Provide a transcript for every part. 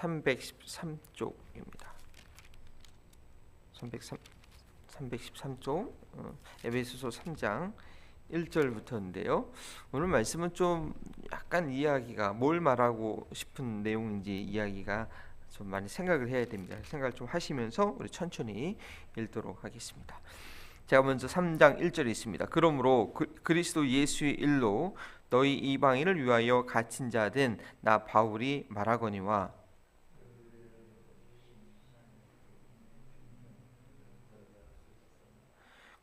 313쪽입니다. 313 313쪽 어, 에베소서 3장 1절부터인데요. 오늘 말씀은 좀 약간 이야기가 뭘 말하고 싶은 내용인지 이야기가 좀 많이 생각을 해야 됩니다. 생각을 좀 하시면서 우리 천천히 읽도록 하겠습니다. 제가 먼저 3장 1절에 있습니다. 그러므로 그, 그리스도 예수의 일로 너희 이방인을 위하여 갇힌 자 된 나 바울이 말하거니와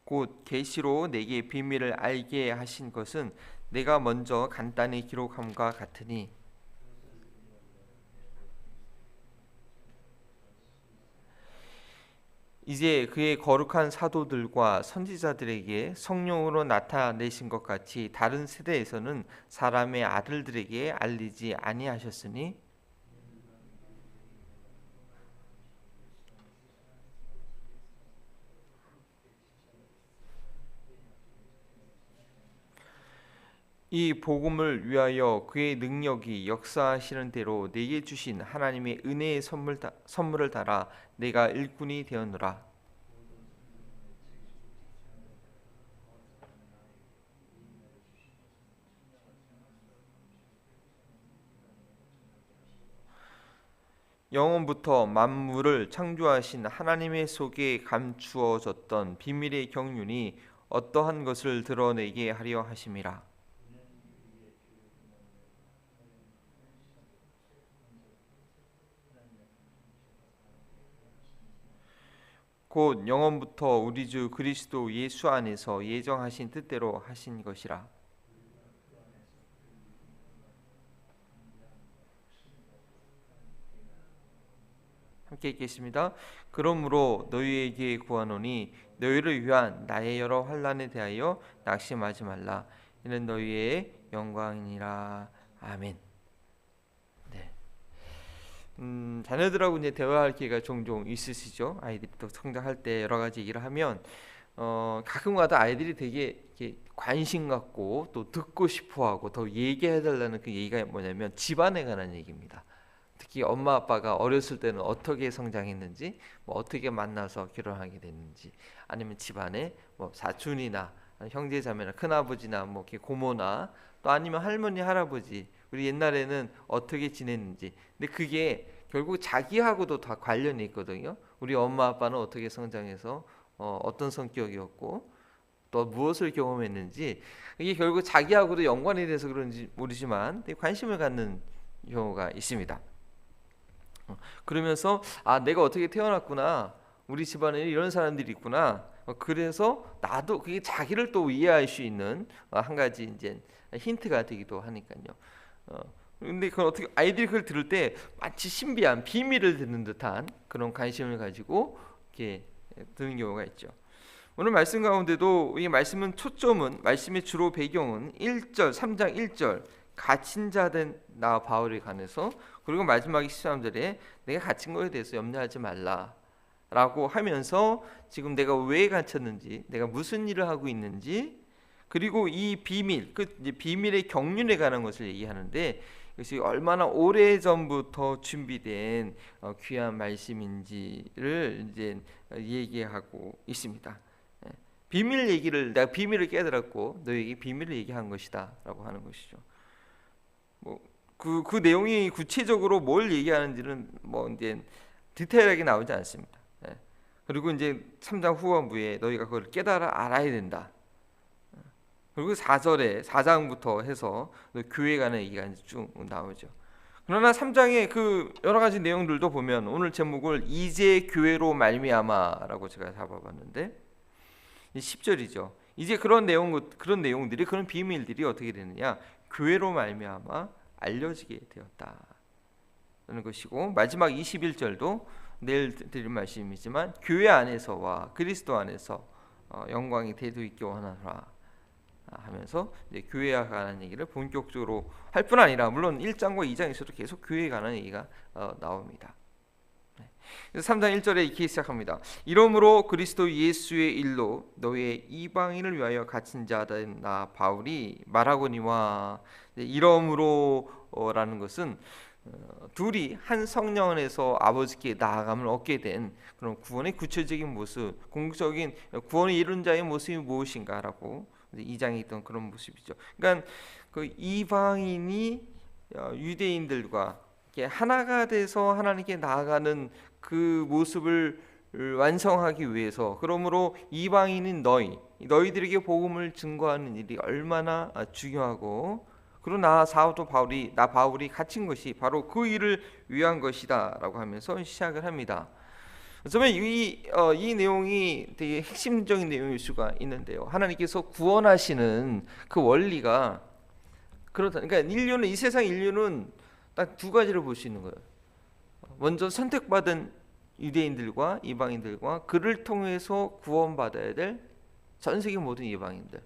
곧 계시로 내게 비밀을 알게 하신 것은 내가 먼저 간단히 기록함과 같으니. 이제 그의 거룩한 사도들과 선지자들에게 성령으로 나타내신 것 같이 다른 세대에서는 사람의 아들들에게 알리지 아니하셨으니 이 복음을 위하여 그의 능력이 역사하시는 대로 내게 주신 하나님의 은혜의 선물 다, 선물을 달아 내가 일꾼이 되었노라. 영원부터 만물을 창조하신 하나님의 속에 감추어졌던 비밀의 경륜이 어떠한 것을 드러내게 하려 하심이라. 곧 영원부터 우리 주 그리스도 예수 안에서 예정하신 뜻대로 하신 것이라. 함께 읽겠습니다. 그러므로 너희에게 구하노니 너희를 위한 나의 여러 환란에 대하여 낙심하지 말라. 이는 너희의 영광이니라. 아멘. 네. 음, 자녀들하고 이제 대화할 기회가 종종 있으시죠. 아이들이 또 성장할 때 여러 가지 얘기를 하면 어, 가끔가다 아이들이 되게 관심 갖고 또 듣고 싶어하고 더 얘기해 달라는 그 얘기가 뭐냐면 집안에 관한 얘기입니다. 특히 엄마 아빠가 어렸을 때는 어떻게 성장했는지, 뭐 어떻게 만나서 결혼하게 됐는지, 아니면 집안에 뭐 사촌이나 형제 자매나 큰 아버지나 뭐 이렇게 고모나 또 아니면 할머니 할아버지 우리 옛날에는 어떻게 지냈는지. 근데 그게 결국 자기하고도 다 관련이 있거든요. 우리 엄마 아빠는 어떻게 성장해서 어, 어떤 성격이었고 또 무엇을 경험했는지 이게 결국 자기하고도 연관이 돼서 그런지 모르지만 관심을 갖는 경우가 있습니다. 어, 그러면서 아 내가 어떻게 태어났구나 우리 집안에 이런 사람들이 있구나 어, 그래서 나도 그게 자기를 또 이해할 수 있는 어, 한 가지 이제 힌트가 되기도 하니까요. 근데 그건 어떻게 아이들이 그걸 들을 때 마치 신비한 비밀을 듣는 듯한 그런 관심을 가지고 이렇게 드는 경우가 있죠. 오늘 말씀 가운데도 이 말씀은 초점은 말씀의 주로 배경은 1절 3장 1절 갇힌 자된 나 바울에 관해서 그리고 마지막 13절에 내가 갇힌 거에 대해서 염려하지 말라 라고 하면서 지금 내가 왜 갇혔는지 내가 무슨 일을 하고 있는지 그리고 이 비밀 그 비밀의 경륜에 관한 것을 얘기하는데 이것이 얼마나 오래 전부터 준비된 어, 귀한 말씀인지를 이제 얘기하고 있습니다. 예. 비밀 얘기를 내가 비밀을 깨달았고 너에게 비밀을 얘기한 것이다라고 하는 것이죠. 뭐그그 그 내용이 구체적으로 뭘 얘기하는지는 뭐 이제 디테일하게 나오지 않습니다. 예. 그리고 이제 3장 후반부에 너희가 그걸 깨달아 알아야 된다. 예. 그리고 4절에 4장부터 해서 교회 가는 얘기가 쭉 나오죠. 그러나 3장의 그 여러 가지 내용들도 보면 오늘 제목을 이제 교회로 말미암아라고 제가 잡아봤는데 10절이죠. 이제 그런 내용 그런 내용들이 그런 비밀들이 어떻게 되느냐? 교회로 말미암아 알려지게 되었다는 것이고 마지막 21절도 내일 드릴 말씀이지만 교회 안에서와 그리스도 안에서 어, 영광이 대도 있게 원하노라 하면서 이제 교회에 관한 얘기를 본격적으로 할 뿐 아니라 물론 1장과 2장에서도 계속 교회에 관한 얘기가 어, 나옵니다. 그래서 3장 1절에 이렇게 시작합니다. 이러므로 그리스도 예수의 일로 너의 이방인을 위하여 갇힌 자된 나 바울이 말하거니와 이러므로라는 것은 어, 둘이 한 성령 안에서 아버지께 나아감을 얻게 된 그런 구원의 구체적인 모습, 궁극적인 구원을 이룬 자의 모습이 무엇인가라고 이 장에 있던 그런 모습이죠. 그러니까 그 이방인이 어, 유대인들과 하나가 돼서 하나님께 나아가는 그 모습을 완성하기 위해서 그러므로 이방인인 너희 너희들에게 복음을 증거하는 일이 얼마나 중요하고 그리고 나 사도 바울이 나 바울이 갇힌 것이 바로 그 일을 위한 것이다라고 하면서 시작을 합니다. 그러면 이, 어, 이 내용이 되게 핵심적인 내용일 수가 있는데요. 하나님께서 구원하시는 그 원리가 그렇다. 그러니까 인류는 이 세상 인류는 딱 두 가지를 볼 수 있는 거예요. 먼저 선택받은 유대인들과 이방인들과 그를 통해서 구원받아야 될 전 세계 모든 이방인들.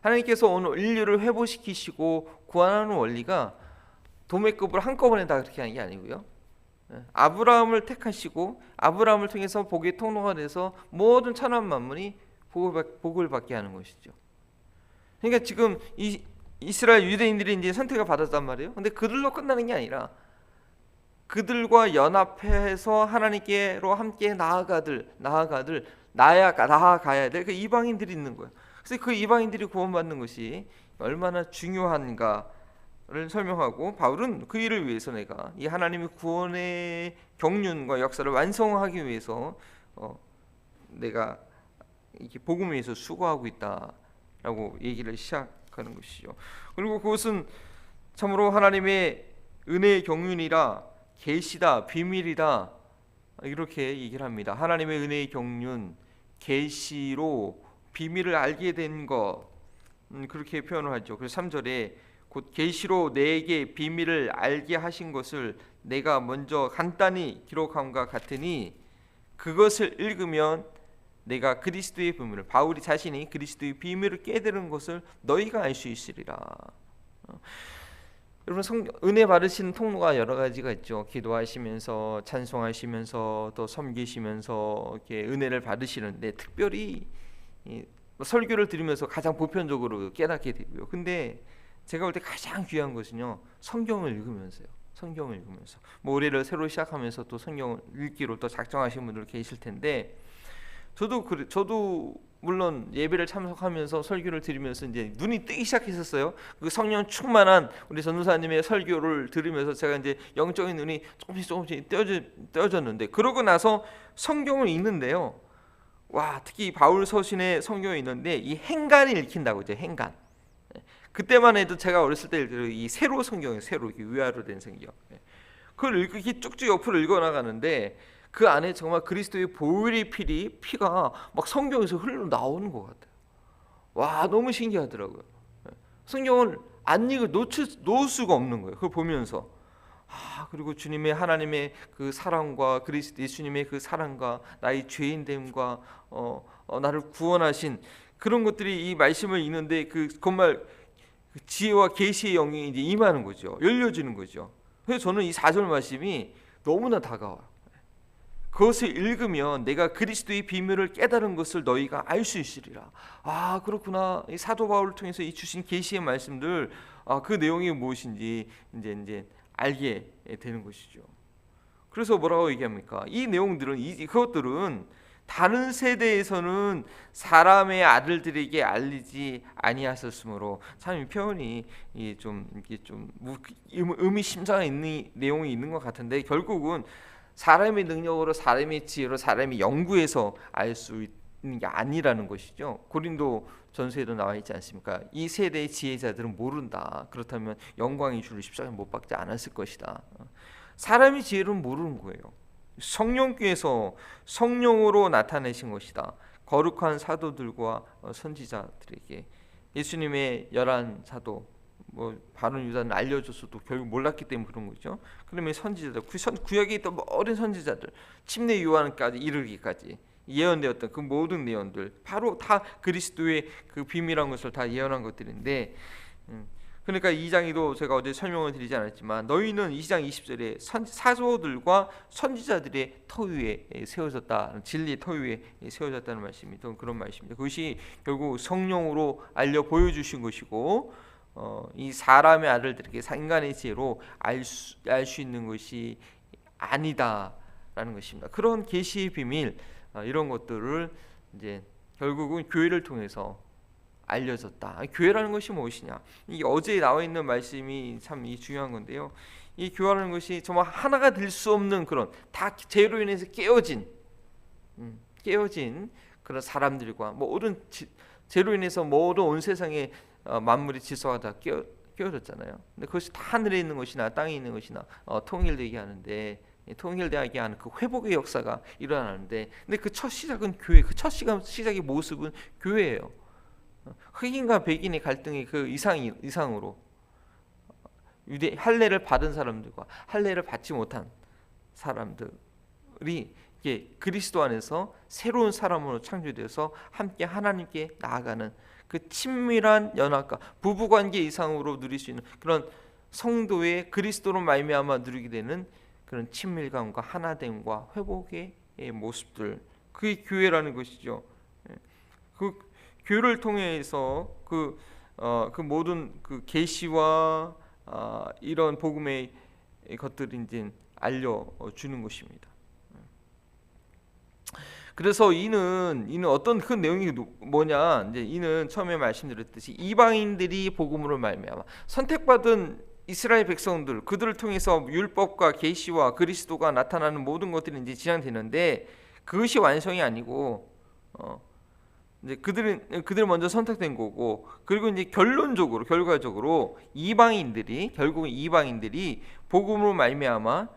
하나님께서 오늘 인류를 회복시키시고 구원하는 원리가 도매급을 한꺼번에 다 그렇게 하는 게 아니고요. 예, 아브라함을 택하시고 아브라함을 통해서 복의 통로가 돼서 모든 천한 만물이 복을, 받게 하는 것이죠. 그러니까 지금 이 이스라엘 유대인들이 이제 선택을 받았단 말이에요. 근데 그들로 끝나는 게 아니라 그들과 연합해서 하나님께로 함께 나아가들 나아가들 나야 나아가야 될 그 이방인들이 있는 거예요. 그래서 그 이방인들이 구원받는 것이 얼마나 중요한가 를 설명하고 바울은 그 일을 위해서 내가 이 하나님의 구원의 경륜과 역사를 완성하기 위해서 어, 내가 이렇게 복음을 위해서 수고하고 있다라고 얘기를 시작하는 것이죠. 그리고 그것은 참으로 하나님의 은혜의 경륜이라 계시다 비밀이다 이렇게 얘기를 합니다. 하나님의 은혜의 경륜 계시로 비밀을 알게 된 것, 음, 그렇게 표현을 하죠. 그래서 3절에 곧 계시로 내게 비밀을 알게 하신 것을 내가 먼저 간단히 기록함과 같으니 그것을 읽으면 내가 그리스도의 비밀을 바울이 자신이 그리스도의 비밀을 깨달은 것을 너희가 알 수 있으리라. 어. 여러분 성, 은혜 받으시는 통로가 여러 가지가 있죠. 기도하시면서 찬송하시면서 또 섬기시면서 이렇게 은혜를 받으시는데 특별히 뭐 설교를 들으면서 가장 보편적으로 깨닫게 되고요. 근데 제가 볼 때 가장 귀한 것은요. 성경을 읽으면서요. 성경을 읽으면서 뭐 올해를 새로 시작하면서 또 성경을 읽기로 또 작정하신 분들 계실 텐데 저도 그 저도 물론 예배를 참석하면서 설교를 들으면서 이제 눈이 뜨기 시작했었어요. 그 성령 충만한 우리 전도사님의 설교를 들으면서 제가 이제 영적인 눈이 조금씩 조금씩 떼어져, 떼어졌는데 그러고 나서 성경을 읽는데요. 와 특히 바울 서신의 성경에 있는데 이 행간이 읽힌다고 이제 행간. 예. 그때만 해도 제가 어렸을 때 이 세로 성경이 세로 위아래로 된 성경. 예. 그걸 읽기 쭉쭉 옆으로 읽어 나가는데 그 안에 정말 그리스도의 보혈의 피리 피가 막 성경에서 흘러 나오는 것 같아요. 와 너무 신기하더라고요. 예. 성경을 안 읽어 놓칠 놓을 수가 없는 거예요. 그걸 보면서 아 그리고 주님의 하나님의 그 사랑과 그리스도 예수님의 그 사랑과 나의 죄인됨과 어, 어, 나를 구원하신 그런 것들이 이 말씀을 읽는데 그 정말 그 지혜와 계시의 영이 이제 임하는 거죠. 열려지는 거죠. 그래서 저는 이 4절 말씀이 너무나 다가와요. 그것을 읽으면 내가 그리스도의 비밀을 깨달은 것을 너희가 알 수 있으리라. 아 그렇구나. 이 사도 바울을 통해서 이 주신 계시의 말씀들, 아, 그 내용이 무엇인지 이제 이제 알게 되는 것이죠. 그래서 뭐라고 얘기합니까? 이 내용들은 이 그것들은 다른 세대에서는 사람의 아들들에게 알리지 아니하셨으므로 참 이 표현이 좀 이게 좀 의미심장한 있는 내용이 있는 것 같은데 결국은 사람의 능력으로 사람의 지혜로 사람이 연구해서 알 수 있는 게 아니라는 것이죠. 고린도 전서에도 나와 있지 않습니까? 이 세대의 지혜자들은 모른다. 그렇다면 영광의 주를 십자가에 못 박지 않았을 것이다. 사람이 지혜는 모르는 거예요. 성령께서 성령으로 나타내신 것이다. 거룩한 사도들과 선지자들에게 예수님의 열한 사도 뭐 바른 유다는 알려줬어도 결국 몰랐기 때문에 그런 거죠. 그러면 선지자들 구약에 있던 어린 선지자들 침례 요한까지 이르기까지 예언되었던 그 모든 내용들 바로 다 그리스도의 그 비밀한 것을 다 예언한 것들인데 음, 그러니까 2장에도 제가 어제 설명을 드리지 않았지만 너희는 2장 20절에 선, 사도들과 선지자들의 터 위에 세워졌다 진리 터 위에 세워졌다는 말씀이 또 그런 말씀입니다. 그것이 결국 성령으로 알려 보여주신 것이고 어, 이 사람의 아들들에게 인간의 지혜로 알수 알수 있는 것이 아니다라는 것입니다. 그런 계시의 비밀 어, 이런 것들을 이제 결국은 교회를 통해서 알려졌다. 교회라는 것이 무엇이냐? 이 어제 나와 있는 말씀이 참 중요한 건데요. 이 교회라는 것이 정말 하나가 될 수 없는 그런 다 죄로 인해서 깨어진 음, 깨어진 그런 사람들과 모든 지, 죄로 인해서 모든 온 세상의 어, 만물의 질서가 다 깨어 깨어졌잖아요. 근데 그것이 다 하늘에 있는 것이나 땅에 있는 것이나 어, 통일되게 하는데 통일되게 하는 그 회복의 역사가 일어나는데 근데 그 첫 시작은 교회 그 첫 시작 시작의 모습은 교회예요. 흑인과 백인의 갈등이 그 이상 이상으로 유대 할례를 받은 사람들과 할례를 받지 못한 사람들이 이게 그리스도 안에서 새로운 사람으로 창조되어서 함께 하나님께 나아가는 그 친밀한 연합과 부부 관계 이상으로 누릴 수 있는 그런 성도의 그리스도로 말미암아 누리게 되는 그런 친밀감과 하나됨과 회복의 모습들 그게 교회라는 것이죠. 예. 그 교회를 통해서 그, 어, 그 모든 그 계시와 어, 이런 복음의 것들이 이제 알려 주는 것입니다. 그래서 이는 이는 어떤 그 내용이 뭐냐 이제 이는 처음에 말씀드렸듯이 이방인들이 복음으로 말미암아 선택받은 이스라엘 백성들 그들을 통해서 율법과 계시와 그리스도가 나타나는 모든 것들이 이제 진행되는데 그것이 완성이 아니고 어, 이제 그들은 그들 먼저 선택된 거고 그리고 이제 결론적으로 결과적으로 이방인들이 결국은 이방인들이 복음으로 말미암아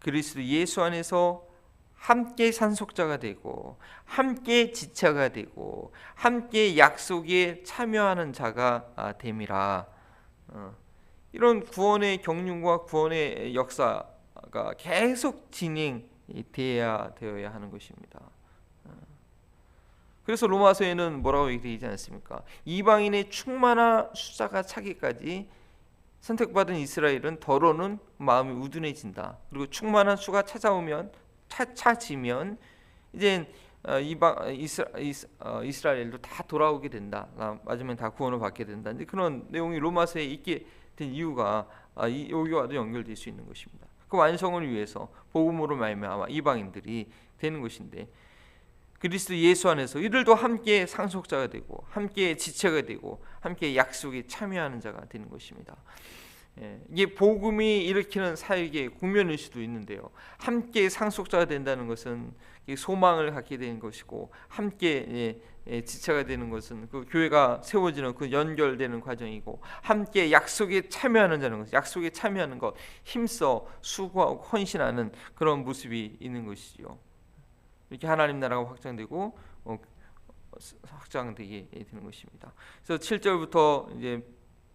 그리스도 예수 안에서 함께 산속자가 되고 함께 지체가 되고 함께 약속에 참여하는 자가 아, 됨이라 어, 이런 구원의 경륜과 구원의 역사가 계속 진행돼야 되어야 하는 것입니다. 그래서 로마서에는 뭐라고 얘기되지 않습니까? 이방인의 충만한 숫자가 차기까지 선택받은 이스라엘은 더러는 마음이 우둔해진다. 그리고 충만한 수가 찾아오면 차, 차지면 이제 어, 이방 이스라, 어, 이스라 엘도 다 돌아오게 된다. 맞으면 다 구원을 받게 된다. 그런 내용이 로마서에 있게 된 이유가 아, 여기와도 연결될 수 있는 것입니다. 그 완성을 위해서 복음으로 말미암아 이방인들이 되는 것인데 그리스도 예수 안에서 이들도 함께 상속자가 되고 함께 지체가 되고 함께 약속에 참여하는 자가 되는 것입니다. 예, 이게 복음이 일으키는 사역의 국면일 수도 있는데요. 함께 상속자가 된다는 것은 소망을 갖게 되는 것이고 함께 예, 예, 지체가 되는 것은 그 교회가 세워지는 그 연결되는 과정이고 함께 약속에 참여하는 자는 것, 약속에 참여하는 것, 힘써 수고하고 헌신하는 그런 모습이 있는 것이죠. 이렇게 하나님 나라가 확장되고 어, 확장되게 되는 것입니다. 그래서 7절부터 이제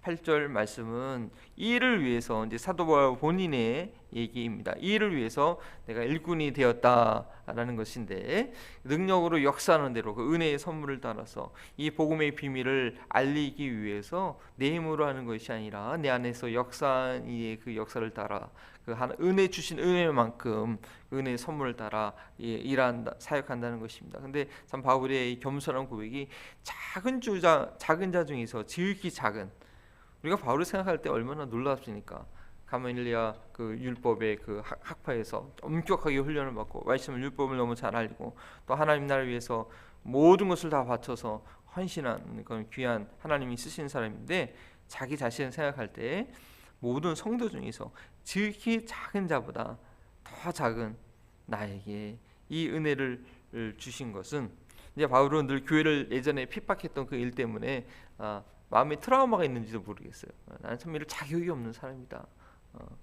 8절 말씀은 이를 위해서 이제 사도 바울 본인의 얘기입니다. 이를 위해서 내가 일꾼이 되었다라는 것인데 능력으로 역사하는 대로 그 은혜의 선물을 따라서 이 복음의 비밀을 알리기 위해서 내 힘으로 하는 것이 아니라 내 안에서 역사의 그 역사를 따라 그 은혜 주신 은혜만큼 은혜의 선물을 따라 일한다 사역한다는 것입니다. 근데 참 바울의 겸손한 고백이 작은 주자 작은 자 중에서 지극히 작은 우리가 바울을 생각할 때 얼마나 놀랍습니까? 가멜리아 그 율법의 그 학파에서 엄격하게 훈련을 받고 말씀을 율법을 너무 잘 알고 또 하나님 나라를 위해서 모든 것을 다 바쳐서 헌신한 그런 귀한 하나님이 쓰신 사람인데 자기 자신을 생각할 때 모든 성도 중에서 지극히 작은 자보다 더 작은 나에게 이 은혜를 주신 것은 이제 바울은 늘 교회를 예전에 핍박했던 그 일 때문에 아, 마음에 트라우마가 있는지도 모르겠어요. 나는 참 이럴 자격이 없는 사람이다. 어,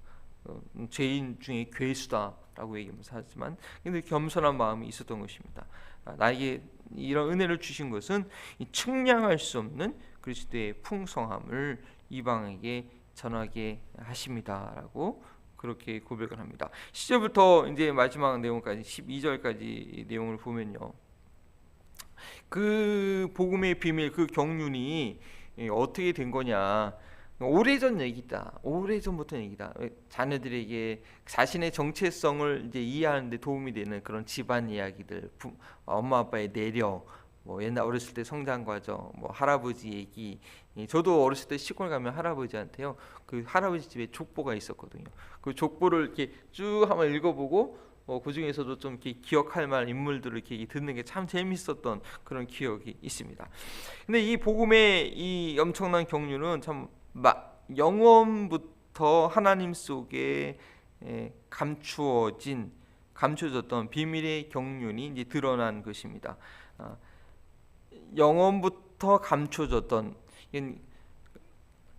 어, 죄인 중에 괴수다라고 얘기하면서 하지만 근데 겸손한 마음이 있었던 것입니다. 아, 나에게 이런 은혜를 주신 것은 측량할 수 없는 그리스도의 풍성함을 이방에게 전하게 하십니다라고 그렇게 고백을 합니다. 시절부터 이제 마지막 내용까지 12절까지 내용을 보면요. 그 복음의 비밀 그 경륜이 어떻게 된 거냐? 오래전 얘기다. 오래전부터 얘기다. 자녀들에게 자신의 정체성을 이제 이해하는데 도움이 되는 그런 집안 이야기들, 부, 엄마 아빠의 내력, 뭐 옛날 어렸을 때 성장 과정, 뭐 할아버지 얘기. 예, 저도 어렸을 때 시골 가면 할아버지한테요. 그 할아버지 집에 족보가 있었거든요. 그 족보를 이렇게 쭉 한번 읽어보고 어, 그 중에서도 좀 이렇게 기억할 만한 인물들을 이렇게 듣는 게 참 재밌었던 그런 기억이 있습니다. 근데 이 복음의 이 엄청난 경륜은 참 마, 영원부터 하나님 속에 에, 감추어진 감춰졌던 비밀의 경륜이 이제 드러난 것입니다. 아, 영원부터 감춰졌던 이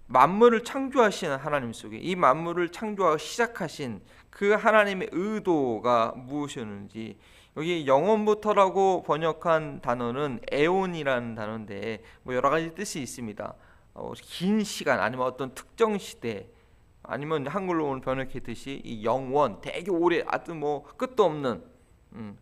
만물을 창조하신 하나님 속에 이 만물을 창조하고 시작하신 그 하나님의 의도가 무엇이었는지 여기 영원부터라고 번역한 단어는 에온이라는 단어인데 뭐 여러 가지 뜻이 있습니다. 어, 긴 시간 아니면 어떤 특정 시대 아니면 한글로 오늘 번역했듯이 이 영원 되게 오래 하여튼 뭐 끝도 없는 음.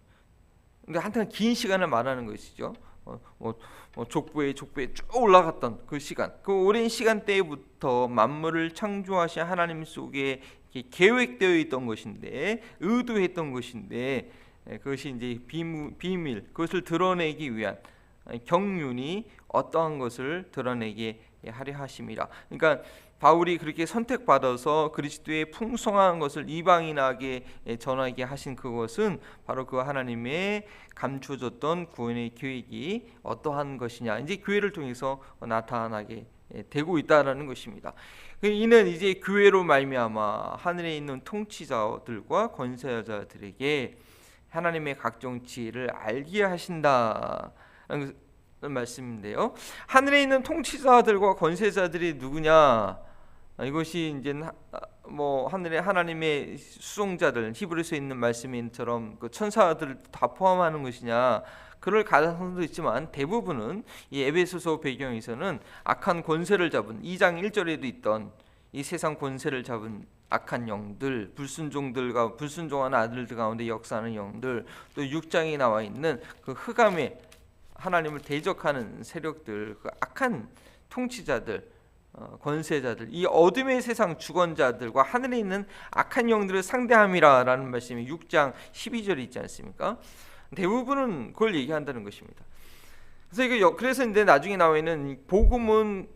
근데 한탕 긴 시간을 말하는 것이죠. 어, 뭐, 뭐 족보에 족보에 쭉 올라갔던 그 시간, 그 오랜 시간대부터 만물을 창조하신 하나님 속에 계획되어 있던 것인데 의도했던 것인데 예, 그것이 이제 비밀 그것을 드러내기 위한 경륜이 어떠한 것을 드러내게 하려 하심이라. 그러니까 바울이 그렇게 선택받아서 그리스도의 풍성한 것을 이방인에게 전하게 하신 그것은 바로 그 하나님의 감춰졌던 구원의 계획이 어떠한 것이냐 이제 교회를 통해서 나타나게 되고 있다라는 것입니다. 그 이는 이제 교회로 말미암아 하늘에 있는 통치자들과 권세자들에게 하나님의 각종 지혜를 알게 하신다는 말씀인데요. 하늘에 있는 통치자들과 권세자들이 누구냐? 아, 이것이 이제 아, 뭐 하늘의 하나님의 수송자들 히브리서에 있는 말씀인처럼 그 천사들 다 포함하는 것이냐 그럴 가능성도 있지만 대부분은 이 에베소서 배경에서는 악한 권세를 잡은 2장 1절에도 있던 이 세상 권세를 잡은 악한 영들, 불순종들과 불순종한 아들들 가운데 역사하는 영들, 또 6장에 나와 있는 그 흑암의 하나님을 대적하는 세력들, 그 악한 통치자들, 어, 권세자들 이 어둠의 세상 주권자들과 하늘에 있는 악한 영들을 상대함이라라는 말씀이 6장 12절에 있지 않습니까? 대부분은 그걸 얘기한다는 것입니다. 그래서 이거 그래서 이제 나중에 나와 있는 복음은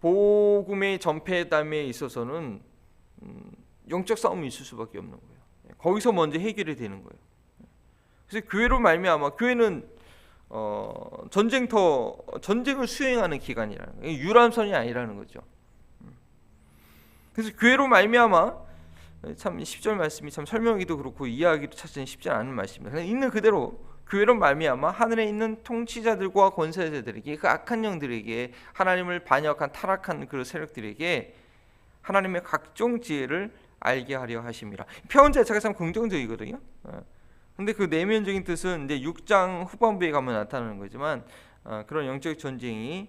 복음의 전폐담에 있어서는 음, 영적 싸움이 있을 수밖에 없는 거예요. 거기서 먼저 해결이 되는 거예요. 그래서 교회로 말미암아 교회는 어, 전쟁터 전쟁을 수행하는 기간이라는. 유람선이 아니라는 거죠. 음. 그래서 교회로 말미암아 참 10절 말씀이 참 설명하기도 그렇고 이해하기도 사실 쉽지 않은 말씀입니다. 있는 그대로 교회로 말미암아 하늘에 있는 통치자들과 권세자들에게 그 악한 영들에게 하나님을 반역한 타락한 그 세력들에게 하나님의 각종 지혜를 알게 하려 하심이라. 표현 자체가 참 긍정적이거든요. 어. 근데 그 내면적인 뜻은 이제 6장 후반부에 가면 나타나는 거지만 어, 그런 영적 전쟁이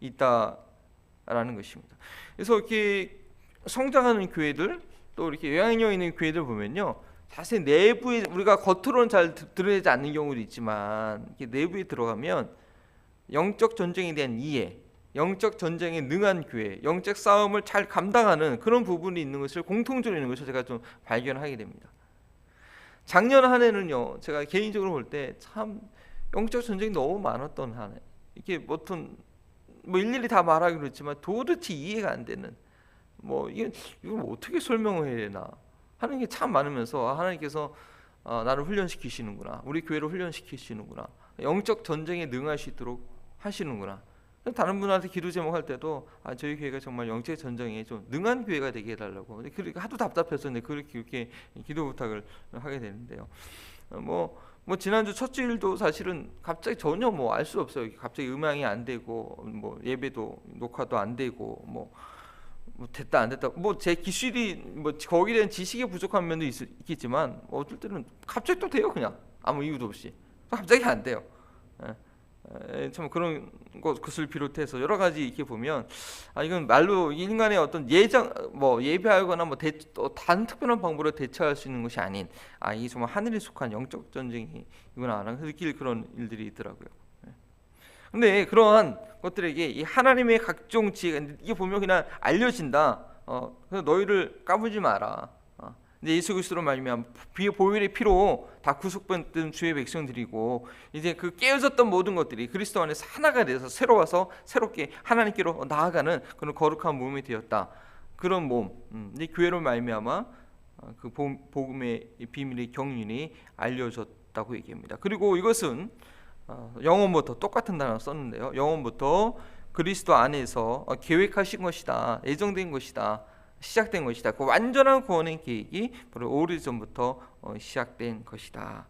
있다라는 것입니다. 그래서 이렇게 성장하는 교회들 또 이렇게 영향력 있는 교회들 보면요. 사실 내부에 우리가 겉으로는 잘 드러내지 않는 경우도 있지만 내부에 들어가면 영적 전쟁에 대한 이해, 영적 전쟁에 능한 교회, 영적 싸움을 잘 감당하는 그런 부분이 있는 것을 공통적으로 있는 것을 제가 좀 발견하게 됩니다. 작년 한 해는요. 제가 개인적으로 볼 때 참 영적 전쟁이 너무 많았던 한 해. 이게 어떤 뭐 일일이 다 말하기 그렇지만 도대체 이해가 안 되는 뭐 이게 이걸 어떻게 설명을 해야 되나 하는 게 참 많으면서 하나님께서 어, 나를 훈련시키시는구나. 우리 교회를 훈련시키시는구나. 영적 전쟁에 능할 수 있도록 하시는구나. 다른 분한테 기도 제목 할 때도 아, 저희 교회가 정말 영적 전쟁에 좀 능한 교회가 되게 해달라고. 그렇게 하도 답답해서 그렇게 이렇게 기도 부탁을 하게 되는데요. 어, 뭐, 뭐 지난주 첫 주일도 사실은 갑자기 전혀 뭐 알 수 없어요. 갑자기 음향이 안 되고 뭐 예배도 녹화도 안 되고 뭐, 뭐 됐다 안 됐다. 뭐 제 기술이 뭐 거기에 대한 지식이 부족한 면도 있, 겠지만 뭐 어떨 때는 갑자기 또 돼요 그냥 아무 이유도 없이 갑자기 안 돼요. 예. 참 그런 것을 비롯해서 여러 가지 이렇게 보면 아 이건 말로 인간의 어떤 예정 뭐 예배하거나 뭐단 특별한 방법으로 대처할 수 있는 것이 아닌 아 이 정말 하늘에 속한 영적 전쟁이구나 느낄 그런 일들이 있더라고요. 근데 그러한 것들에게 이 하나님의 각종 지혜가 이게 보면 그냥 알려진다. 어, 그래서 너희를 까부지 마라. 어, 근데 예수 그리스도로 말미암아 비 보혈의 피로 다 구속받은 주의 백성들이고 이제 그 깨어졌던 모든 것들이 그리스도 안에서 하나가 돼서 새로워서 새롭게 하나님께로 나아가는 그런 거룩한 몸이 되었다. 그런 몸, 음, 이 교회로 말미암아 어, 그 복- 복음의 이 비밀의 경륜이 알려졌다고 얘기합니다. 그리고 이것은 어, 영원부터 똑같은 단어 썼는데요. 영원부터 그리스도 안에서 어, 계획하신 것이다, 예정된 것이다, 시작된 것이다. 그 완전한 구원의 계획이 바로 오래전부터 어, 시작된 것이다.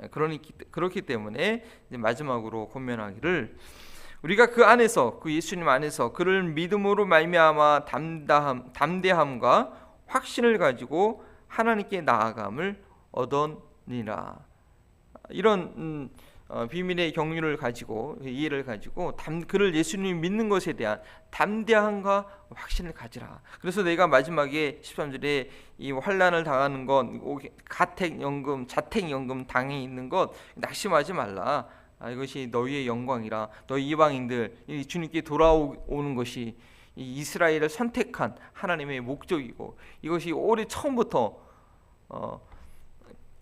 에, 그러니 그렇기 때문에 마지막으로 권면하기를 우리가 그 안에서 그 예수님 안에서 그를 믿음으로 말미암아 담대함 담대함과 확신을 가지고 하나님께 나아감을 얻었니라. 이런 음, 어, 비밀의 경륜을 가지고 이해를 가지고 담, 그를 예수님 믿는 것에 대한 담대함과 확신을 가지라. 그래서 내가 마지막에 13절에 이 환란을 당하는 것, 가택 연금, 자택 연금 당해 있는 것 낙심하지 말라. 아, 이것이 너희의 영광이라. 너희 이방인들 이 주님께 돌아오는 것이 이 이스라엘을 선택한 하나님의 목적이고 이것이 올해 처음부터 어,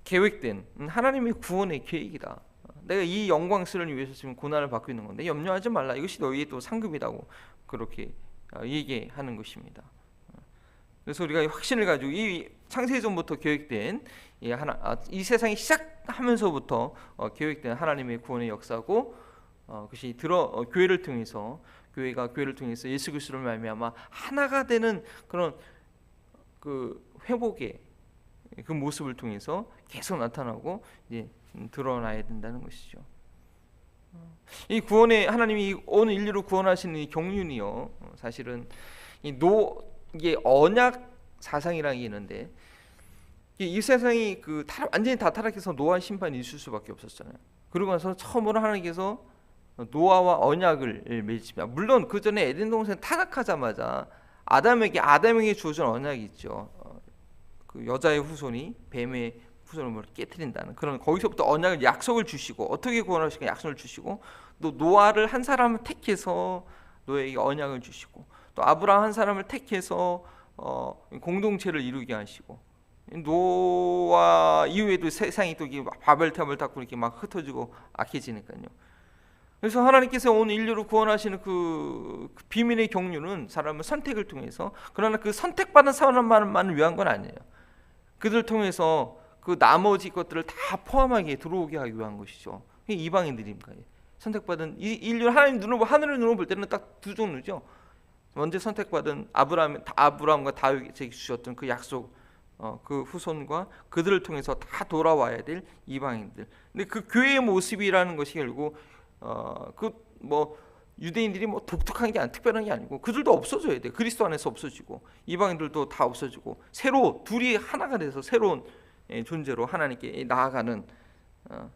계획된 하나님의 구원의 계획이다. 내가 이 영광스러운 위해서 지금 고난을 받고 있는 건데 염려하지 말라. 이것이 너희의 또 상급이라고 그렇게 어, 얘기하는 것입니다. 그래서 우리가 확신을 가지고 이 창세전부터 계획된 이 하나 아, 이 세상이 시작하면서부터 어, 계획된 하나님의 구원의 역사고 어, 그것이 들어 어, 교회를 통해서 교회가 교회를 통해서 예수 그리스도를 말미암아 하나가 되는 그런 그 회복의 그 모습을 통해서 계속 나타나고 이제 음, 드러나야 된다는 것이죠. 이 구원의 하나님이 온 인류를 구원하시는 이 경륜이요. 어, 사실은 이 노 이게 언약 사상이라는 게 있는데 이이 세상이 그 타락, 완전히 다 타락해서 노아 심판이 있을 수밖에 없었잖아요. 그러고 나서 처음으로 하나님께서 노아와 언약을 맺습니다. 물론 그 전에 에덴 동산 타락하자마자 아담에게 아담에게 주어진 언약이 있죠. 어, 그 여자의 후손이 뱀의 후손을 뭐 깨뜨린다는 그런 거기서부터 언약을 약속을 주시고 어떻게 구원하시까 약속을 주시고 또 노아를 한 사람을 택해서 노아에게 언약을 주시고 또 아브라함 한 사람을 택해서 어, 공동체를 이루게 하시고 노아 이후에도 세상이 또 바벨탑을 닦고 이렇게 막 흩어지고 악해지니까요. 그래서 하나님께서 온 인류를 구원하시는 그, 그 비밀의 경륜은 사람의 선택을 통해서 그러나 그 선택받은 사람만을 위한 건 아니에요. 그들 통해서 그 나머지 것들을 다 포함하게 들어오게 하기 위한 것이죠. 이게 이방인들입니까? 선택받은 이 인류 하나님 눈으로 보- 하늘의 눈으로 볼 때는 딱 두 종류죠. 먼저 선택받은 아브라함 아브라함과 다윗에게 주셨던 그 약속 어, 그 후손과 그들을 통해서 다 돌아와야 될 이방인들. 근데 그 교회의 모습이라는 것이 결국 어, 그 뭐 유대인들이 뭐 독특한 게 아니 특별한 게 아니고 그들도 없어져야 돼. 그리스도 안에서 없어지고 이방인들도 다 없어지고 새로 둘이 하나가 돼서 새로운 예, 존재로 하나님께 나아가는 어,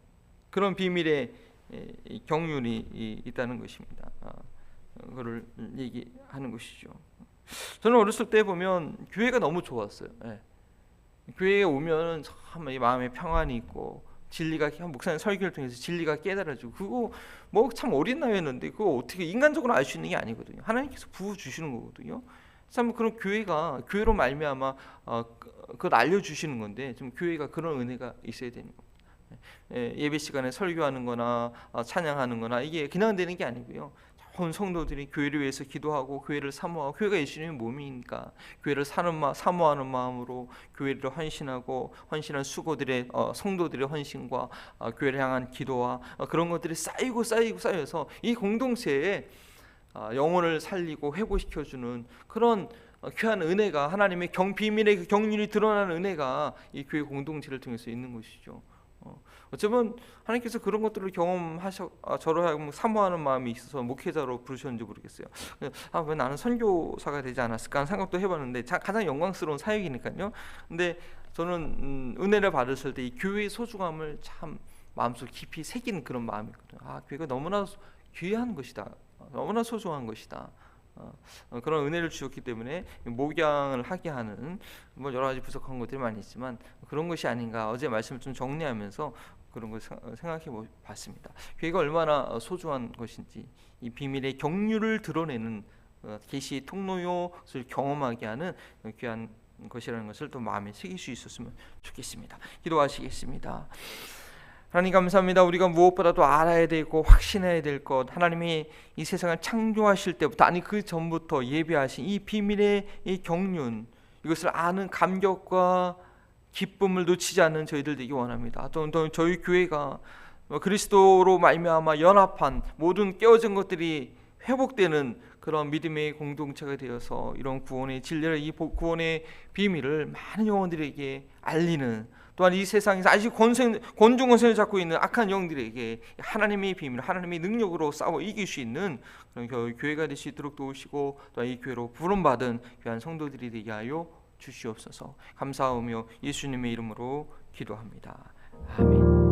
그런 비밀의 예, 이 경륜이 이- 있다는 것입니다. 어, 그를 얘기하는 것이죠. 저는 어렸을 때 보면 교회가 너무 좋았어요. 예. 교회에 오면 참이 마음에 평안이 있고 진리가 목사님 설교를 통해서 진리가 깨달아지고 그거 뭐 참 어린 나이였는데 그거 어떻게 인간적으로 알 수 있는 게 아니거든요. 하나님께서 부어 주시는 거거든요. 참 그런 교회가 교회로 말미암아 어, 그- 그걸 알려 주시는 건데 좀 교회가 그런 은혜가 있어야 되는 겁니다. 예, 예배 시간에 설교하는거나 어, 찬양하는거나 이게 그냥 되는 게 아니고요. 온 성도들이 교회를 위해서 기도하고 교회를 사모하고 교회가 예수님의 몸이니까 교회를 사는 마, 사모하는 마음으로 교회를 헌신하고 헌신한 수고들의 어, 성도들의 헌신과 어, 교회를 향한 기도와 어, 그런 것들이 쌓이고 쌓이고 쌓여서 이 공동체에 어, 영혼을 살리고 회복시켜주는 그런 어, 귀한 은혜가 하나님의 경 비밀의 그 경륜이 드러나는 은혜가 이 교회 공동체를 통해서 있는 것이죠. 어, 어쩌면 하나님께서 그런 것들을 경험하셔 아, 하여금 사모하는 마음이 있어서 목회자로 부르셨는지 모르겠어요. 아 왜 나는 선교사가 되지 않았을까 하는 생각도 해봤는데 자, 가장 영광스러운 사역이니까요. 근데 저는 음, 은혜를 받았을 때 이 교회의 소중함을 참 마음속 깊이 새긴 그런 마음이거든요. 아 교회가 너무나 소- 귀한 것이다. 너무나 소중한 것이다. 어, 어, 그런 은혜를 주셨기 때문에 목양을 하게 하는 뭐 여러 가지 부족한 것들이 많이 있지만 그런 것이 아닌가 어제 말씀을 좀 정리하면서 그런 걸 생- 생각해 보- 봤습니다. 교회가 얼마나 어, 소중한 것인지 이 비밀의 경륜을 드러내는 어, 계시 통로요를 경험하게 하는 귀한 것이라는 것을 또 마음에 새길 수 있었으면 좋겠습니다. 기도하시겠습니다. 하나님 감사합니다. 우리가 무엇보다도 알아야 되고 확신해야 될 것, 하나님이 이 세상을 창조하실 때부터 아니 그 전부터 예비하신 이 비밀의 이 경륜 이것을 아는 감격과 기쁨을 놓치지 않는 저희들 되기 원합니다. 또, 또 저희 교회가 그리스도로 말미암아 연합한 모든 깨어진 것들이 회복되는 그런 믿음의 공동체가 되어서 이런 구원의 진리를 이 보- 구원의 비밀을 많은 영혼들에게 알리는 또한 이 세상에서 아직 권세, 권중 권세를 잡고 있는 악한 영들에게 하나님의 비밀, 하나님의 능력으로 싸워 이길 수 있는 그런 교- 교회가 있도록 도우시고 또한 이 교회로 부름받은 귀한 성도들이 되게 하여 주시옵소서 감사하며 예수님의 이름으로 기도합니다. 아멘.